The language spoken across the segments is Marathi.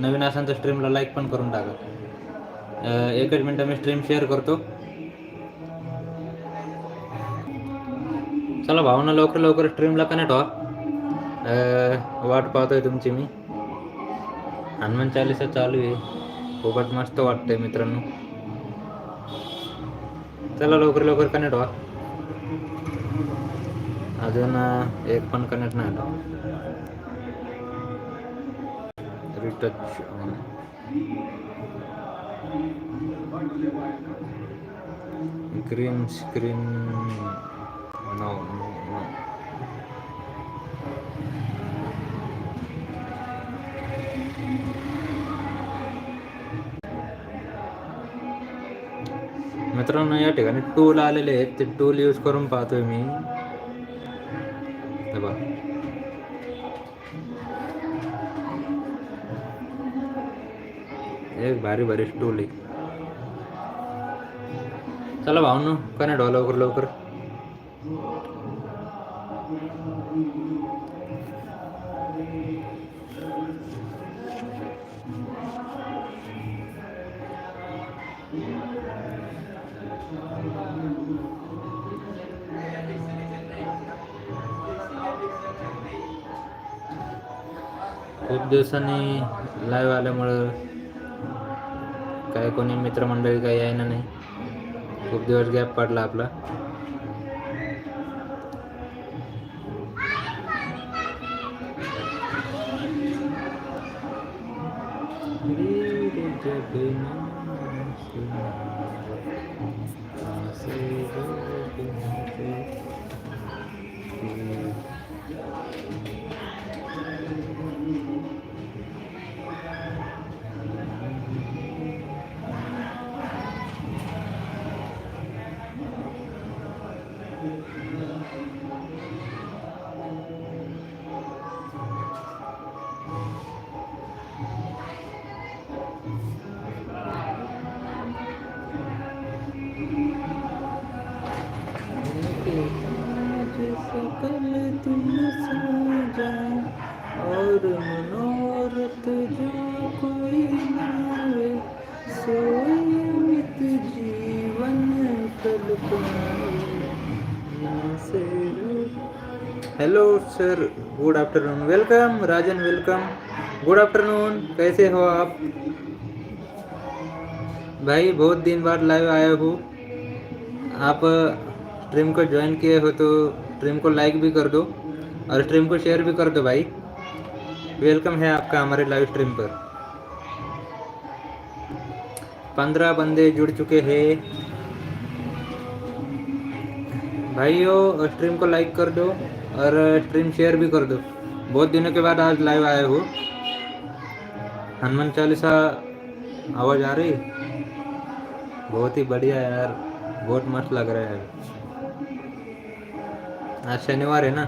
नवीन असाल तर स्ट्रीमला लाईक पण करून टाका. एकच मिनटं मी स्ट्रीम शेअर करतो. चला भावना लवकर लवकर स्ट्रीमला कनेक्ट व्हा. वाट पाहतोय तुमची मी. हनुमान चालीसा चालू आहे. खूपच मस्त वाटतंय मित्रांनो. चला लवकर लवकर कनेक्ट व्हा. अजून एक पण कनेक्ट नाही आला retouch green screen no no no मित्रांनो या ठिकाणी टूल आलेले आहेत ते टूल यूज करून पाहतोय मी एक भारी भारी टूल आहे चला भावनो कनेक्ट व्हा लवकर लवकर? खूप दिवसांनी लाईव्ह आल्यामुळं काय कोणी मित्रमंडळी काही यायला नाही. खूप दिवस गॅप पडला आपला. सकल तुम साजा और मनोरथ जो कोई नावे सोयमित जीवन कल hello sir good afternoon welcome Rajan welcome good afternoon कैसे हो आप? भाई, बहुत दिन बाद लाइव आया हूँ। आप स्ट्रीम को ज्वाइन किए हो तो स्ट्रीम को लाइक भी कर दो और स्ट्रीम को शेयर भी कर दो भाई। वेलकम है आपका हमारे लाइव स्ट्रीम पर। पंद्रह बंदे जुड़ चुके हैं। भाइयों स्ट्रीम को लाइक कर दो और स्ट्रीम शेयर भी कर दो। बहुत दिनों के बाद आज लाइव आया हूँ। हनुमान चालीसा, आवाज़ आ रही? बहुत ही बढ़िया यार, बहुत मस्त लग रहा है। आज शनिवार है ना।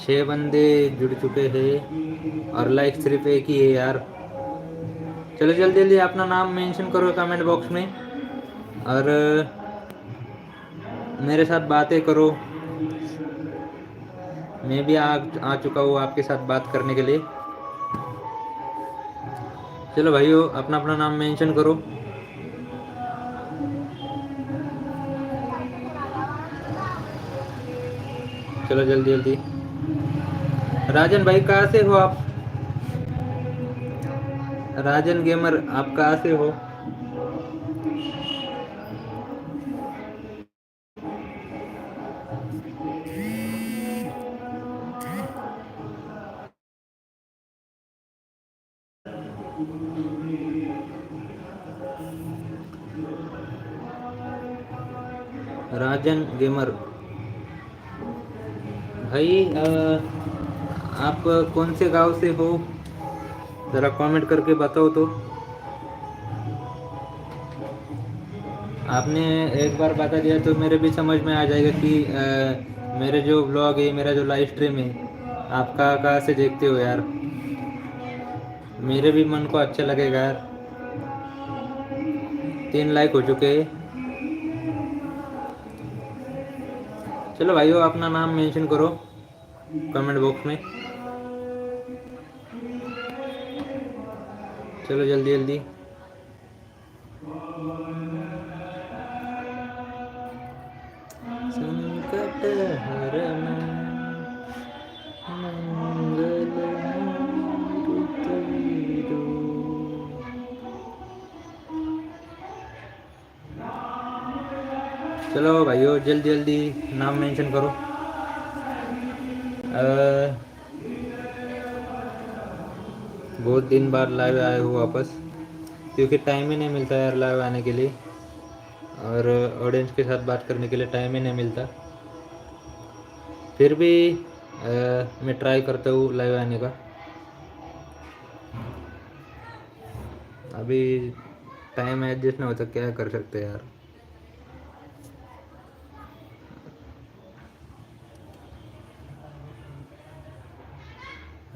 छह बंदे जुड़ चुके हैं और लाइक सिर्फ़ एक ही है यार। चलो जल्दी जल्दी अपना नाम मेंशन करो कमेंट बॉक्स में। और, मेरे साथ बातें करो। मैं भी आ आ चुका हूँ आपके साथ बात करने के लिए। चलो भाइयों, अपना अपना नाम मेंशन करो। चलो जल्दी जल्दी। राजन भाई, कहाँ से हो आप? राजन गेमर, आप कहाँ से हो? राजन गेमर। भाई अ, आप कौन से गाँव से हो? ज़रा कमेंट करके बताओ तो। आपने एक बार बता दिया तो मेरे भी समझ में आ जाएगा कि अ, मेरे जो ब्लॉग है मेरा जो लाइव स्ट्रीम है आप कहाँ कहाँ से देखते हो यार? मेरे भी मन को अच्छा लगेगा यार। तीन लाइक हो चुके हैं। चलो भाइयों अपना नाम मेंशन करो। कमेंट बॉक्स में। चलो जल्दी जल्दी। चलो भाइयों जल्दी जल्दी नाम मेंशन करो। बहुत दिन बाद लाइव आए हो वापस क्योंकि टाइम ही नहीं मिलता यार लाइव आने के लिए और ऑडियंस के साथ बात करने के लिए टाइम ही नहीं मिलता। फिर भी अ, मैं ट्राई करता हूँ लाइव आने का। अभी टाइम एडजस्ट नहीं होता क्या कर सकते हैं यार।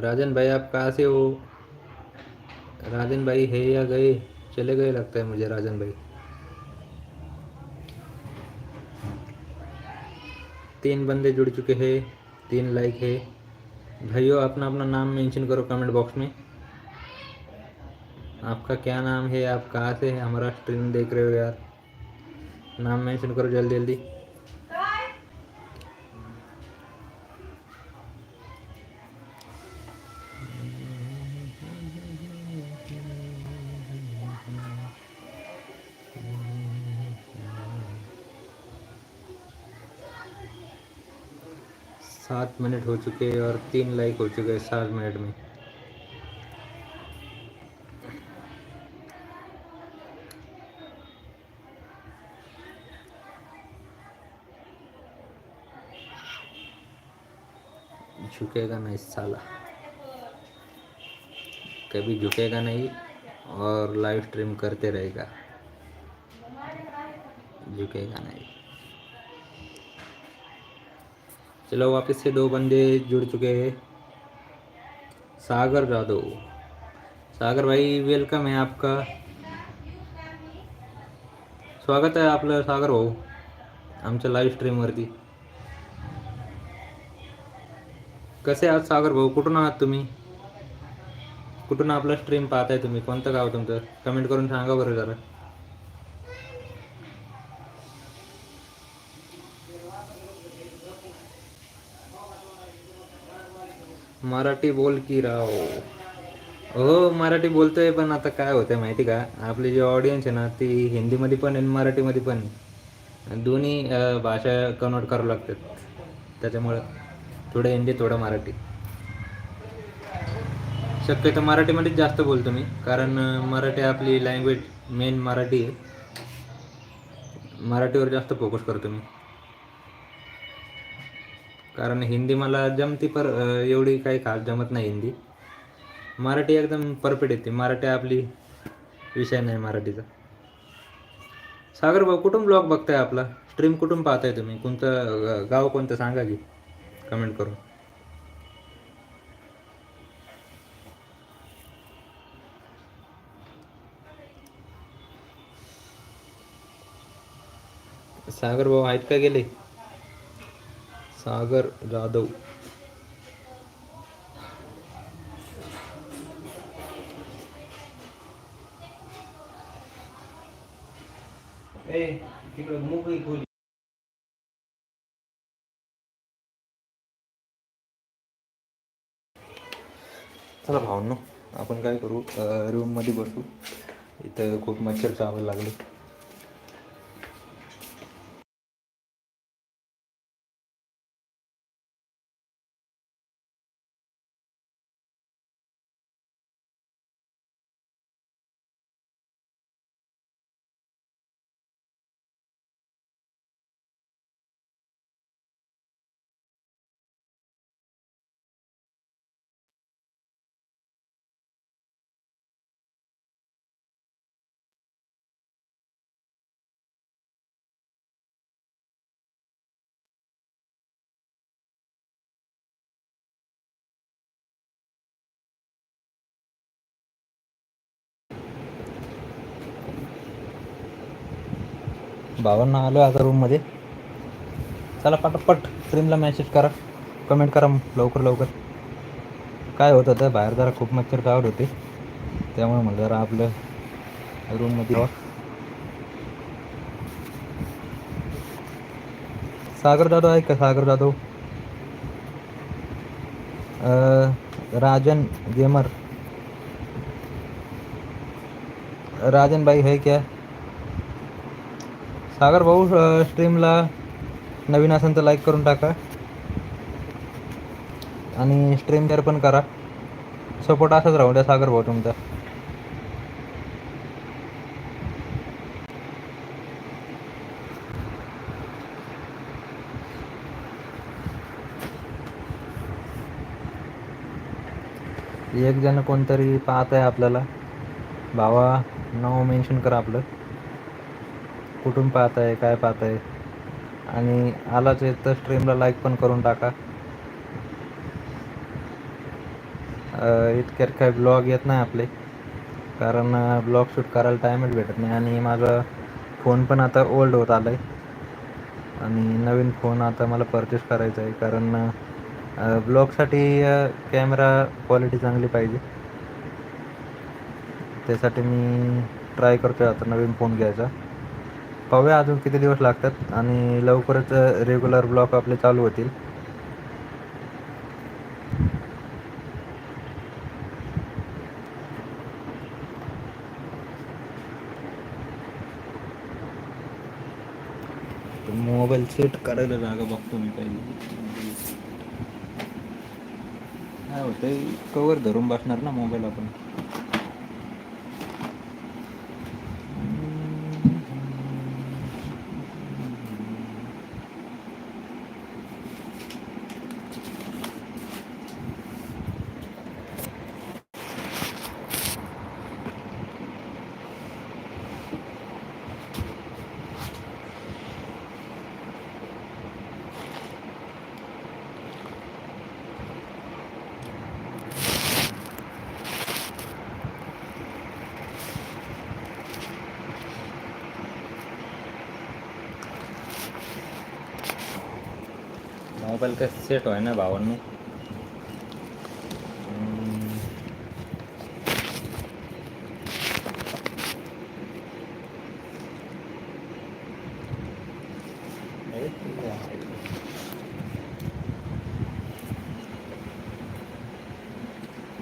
राजन भाई, आप कहाँ से हो? राजन भाई है या गए? चले गए लगता है मुझे राजन भाई। तीन बंदे जुड़ चुके हैं, तीन लाइक है। भाइयों, अपना अपना नाम मेंशन करो कमेंट बॉक्स में। आपका क्या नाम है? आप कहाँ से है? हमारा स्ट्रीम देख रहे हो यार। नाम मेंशन करो जल्दी जल्दी सात मिनट हो चुके हैं और तीन लाइक हो चुके हैं सात मिनट में। झुकेगा नहीं साला। कभी झुकेगा नहीं और लाइव स्ट्रीम करते रहेगा। झुकेगा नहीं। चलो वापस से दो बंदे जुड़ चुके हैं। सागर जादव सागर भाई वेलकम है आपका। स्वागत आहे आपलं सागर भाऊ। आमच्या लाईव्ह स्ट्रीमवरती कसे आहात सागर भाऊ? कुठून आहात तुम्ही? कुठून आपलं स्ट्रीम पाहताय तुम्ही? कोणतं गाव तुमचं? कमेंट करून सांगा बरं जरा. मराठी बोल की राव. हो मराठी बोलतोय पण आता काय होतंय माहिती का? आपली जी ऑडियन्स आहे ना ती हिंदीमध्ये पण आहे आणि मराठीमध्ये पण आहे दोन्ही भाषा कन्वर्ट करावं लागतात. त्याच्यामुळं थोडं हिंदी थोडं मराठी. शक्यतो मराठीमध्येच जास्त बोलतो मी कारण मराठी आपली लँग्वेज मेन मराठी आहे. मराठीवर जास्त फोकस करतो मी. कारण हिंदी मला जमती पर एवढी काही खास जमत नाही हिंदी. मराठी एकदम परफेक्ट येते. मराठी आपली विषय नाही मराठीचा. सागर भाऊ कुठून ब्लॉग बघताय आपला? स्ट्रीम कुठून पाहताय तुम्ही? कोणतं गाव कोणतं सांगा की कमेंट करून. सागर भाऊ आहेत का गेले? सागर जाधव. चला भावनो आपण काय करू? रूममध्ये बसू. इथं खूप मच्छर चावायला लागले. भावांना आलो आता रूममध्ये चला पटापट स्ट्रीमला मेसेज करा. कमेंट करा लवकर लवकर. काय होत होतं बाहेर जरा खूप मच्छर गावड होते. त्यामुळे म्हणलं जरा आपलं रूममध्ये सागर जाधव आहे का? सागर जाधव राजन गेमर राजन भाई है क्या? सागर भाऊ स्ट्रीमला नवीन असेल तर लाईक करून टाका. आणि स्ट्रीम शेअर पण करा. सपोर्ट असाच राहू द्या सागर भाऊ तुमचा. एक जण कोणतरी पाहत आहे आपल्याला. भावा नाव मेन्शन करा आपलं. कुठून पाहत आहे काय पाहत आहे आणि आलाच आहे तर स्ट्रीमला लाईक पण करून टाका. इतक्यात काय ब्लॉग येत नाही आपले. कारण ब्लॉग शूट करायला टाईमच भेटत नाही. आणि माझा फोन पण आता ओल्ड होत आला आहे आणि नवीन फोन आता मला परचेस करायचा आहे. कारण ब्लॉगसाठी कॅमेरा क्वालिटी चांगली पाहिजे. त्यासाठी मी ट्राय करतो आहे आता नवीन फोन घ्यायचा. पाहूया अजून किती दिवस लागतात आणि लवकरच रेग्युलर ब्लॉक आपले चालू होतील. मोबाईल सेट करायला जागा बघतो मी पहिली. काय होतंय कवर धरून बसणार ना मोबाईल आपण. मोबाईल काय सेट व्हाय ना भावांनो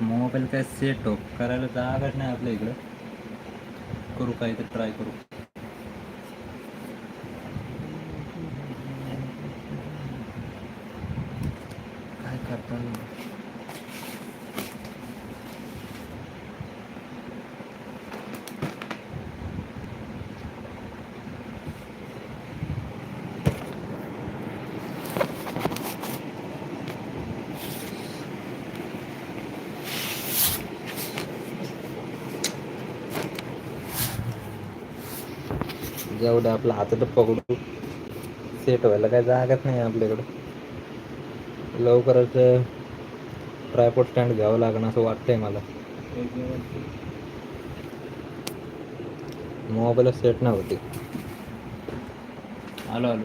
मोबाईल काय सेट हो करायला जागाच नाही आपल्या इकडं. करू काहीतरी ट्राय करू काय करता जेवढं आपलं आपला हातात पकडू. सेट व्हायला काय जागाच नाही आपल्याकडं. लवकरच ट्रायपोर्ट स्टँड घ्यावं लागणं असं वाटतंय मला. मोबाईल सेट नाही होते आलो आलो.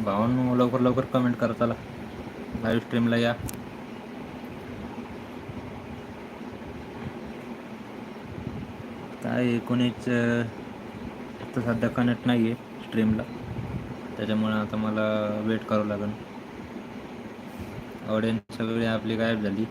भावांनो लवकर लवकर कमेंट करताला लाईव्ह स्ट्रीमला या. आहे कोणीच आता सध्या कनेक्ट नाही आहे स्ट्रीमला त्याच्यामुळे आता मला वेट करावं लागेल. ऑडियन्स सगळी आपली गायब झाली.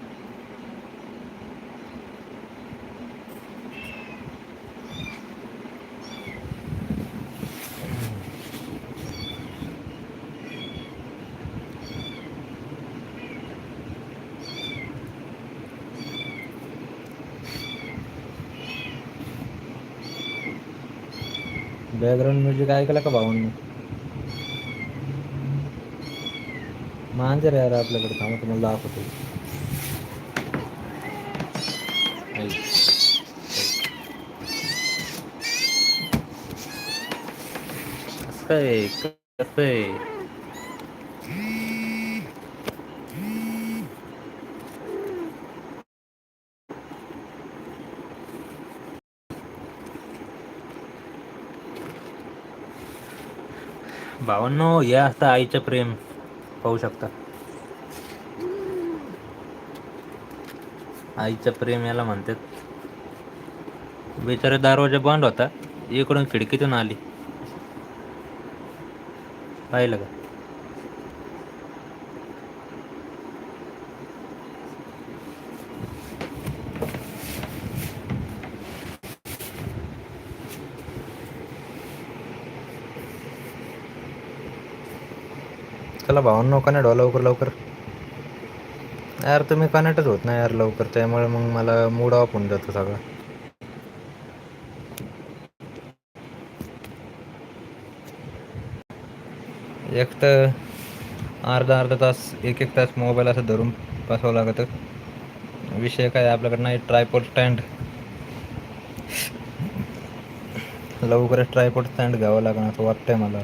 बॅकग्राऊंड म्युझिक ऐकलं का भावांनी मांजर यार आपल्याकडे. थांबा तुम्हाला दाखवतो. कसं काय कसं? आहे भावांनो हे असतं आईचं प्रेम पाहू शकता. आईचं प्रेम याला म्हणतात बिचारा दरवाजा बंद होता इकडून खिडकीतून आली. पाहिलं का? चला भावांनो कनेक्ट व्हा लवकर लवकर. यार तुम्ही कनेक्टच होत नाही यार लवकर त्यामुळे मग मला मूड ऑफ होऊन जातो सगळं. एक तर अर्धा अर्धा तास एक एक तास मोबाईल असं धरून बसावं लागतं. विषय काय आपल्याकडे नाही ट्रायपोर्ट स्टँड लवकरच ट्रायपोर्ट स्टँड घ्यावं लागणार असं वाटतंय मला.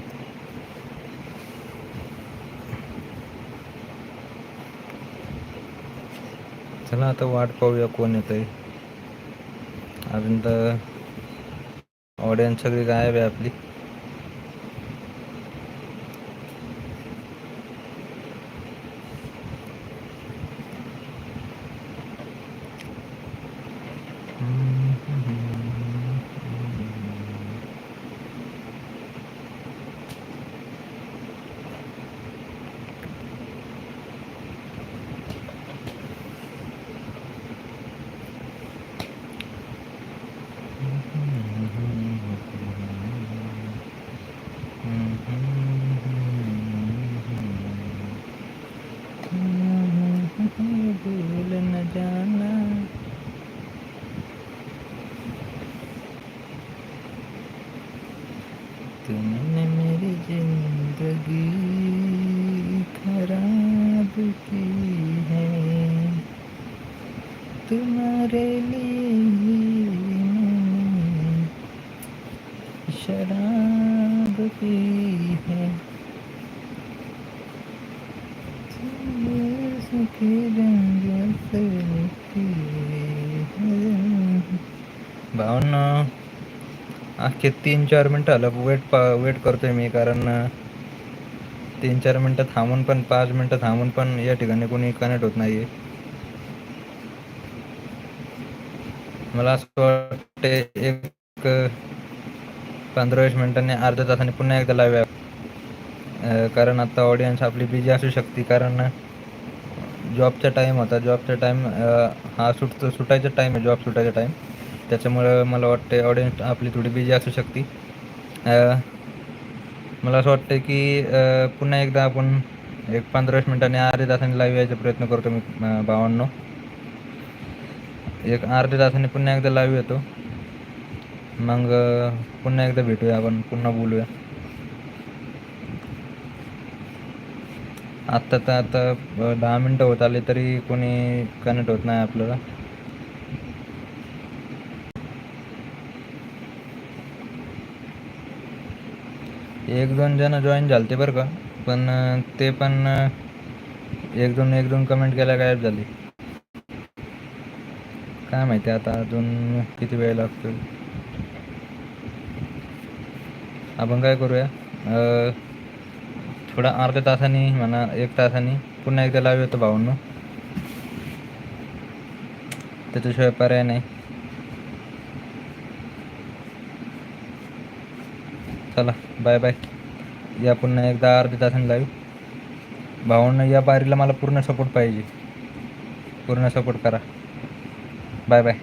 चला आता वाट पाहूया कोण येतंय. अजून तर ऑडियन्स सगळी गायब आहे आपली. अख्खे तीन चार मिनटं आलं. वेट पा वेट करतोय मी कारण तीन चार मिनटं थांबून पण पाच मिनटं थांबून पण या ठिकाणी कोणी कनेक्ट होत नाही मला असं वाटते एक पंधरा वीस मिनिटांनी अर्ध्या तासाने पुन्हा एकदा लावूया कारण आता ऑडियन्स आपली बिझी असू शकते. कारण जॉबचा टाईम होता. जॉबचा टाईम हा सुटतो सुटायचा टाईम आहे. जॉब सुटायचा टाईम त्याच्यामुळं मला वाटते ऑडियन्स आपली थोडी बिझी असू शकते. मला असं वाटतं की पुन्हा एकदा आपण एक पंधराच वीस अर्ध्या तासाने लाईव्ह यायचा प्रयत्न करतो मी भावांनो. एक अर्ध्या तासाने पुन्हा एकदा लाईव्ह येतो. मग पुन्हा एकदा भेटूया आपण पुन्हा बोलूया. आत्ता तर आता दहा मिनटं होत आले तरी कोणी कनेक्ट होत नाही आपल्याला. एक दोन जण जॉईन झाले ते बरं का. पण ते पण एक दोन एक दोन कमेंट केल्या गायब झाली. काय माहिती आता अजून किती वेळ लागतो आपण काय करूया? थोडा अर्ध्या तासाने म्हणा एक तासाने. पुन्हा एकदा लावू येतो भाऊंनो. त्याच्याशिवाय पर्याय नाही. चला बाय बाय या पुन्हा एकदा अर्ध्या तासाने लाईव्ह भावांना या बारीला मला पूर्ण सपोर्ट पाहिजे. पूर्ण सपोर्ट करा. Bye bye